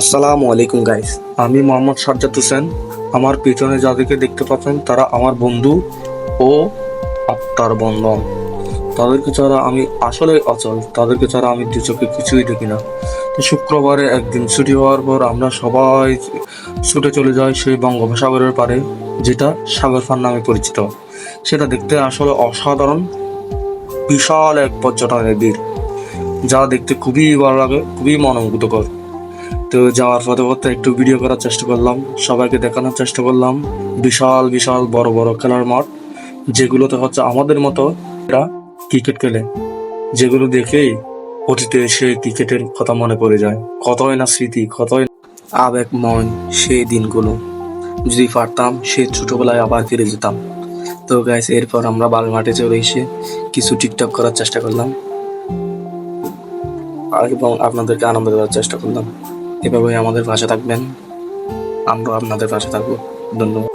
আসসালামু আলাইকুম গাইস আমি মোহাম্মদ সাজ্জাদ হোসেন। আমার পিছনে যাদেরকে দেখতে পাচ্ছেন, তারা আমার বন্ধু ও আত্মার বন্ধন। তাদেরকে ছাড়া আমি আসলে অচল। তাদেরকে ছাড়া আমি দু চোখে কিছুই দেখি না। তো শুক্রবারে একদিন ছুটি হওয়ার পর আমরা সবাই ছুটে চলে যাই সেই বঙ্গোপসাগরের পারে যেটা সাগর ফান নামে পরিচিত। সেটা দেখতে আসলে অসাধারণ, বিশাল এক পর্যটনের ভিড়, যা দেখতে খুবই ভালো লাগে, খুবই মনোমুগ্ধকর। তো যাওয়ার পথে পথে একটু ভিডিও করার চেষ্টা করলাম। সবাইকে দেখানোর চেষ্টা করলাম। বিশাল বিশাল, বড় বড় খেলার মাঠ। যেগুলোতে হচ্ছে আমাদের মতো এরা ক্রিকেট খেলে। যেগুলো দেখেই অতীতে সেই ক্রিকেটের কথা মনে পড়ে যায়। কতই না স্মৃতি, কতই না আবেগময় সেই দিনগুলো। যদি পারতাম সে ছোটবেলায় আবার ফিরে যেতাম। তো গাইস এরপর আমরা বাল মাঠে চলে এসে কিছু টিকটক করার চেষ্টা করলাম। এবং আপনাদেরকে আনন্দ দেওয়ার চেষ্টা করলাম। এভাবে আমাদের পাশে থাকবেন। আমরা আপনাদের পাশে থাকব। ধন্যবাদ।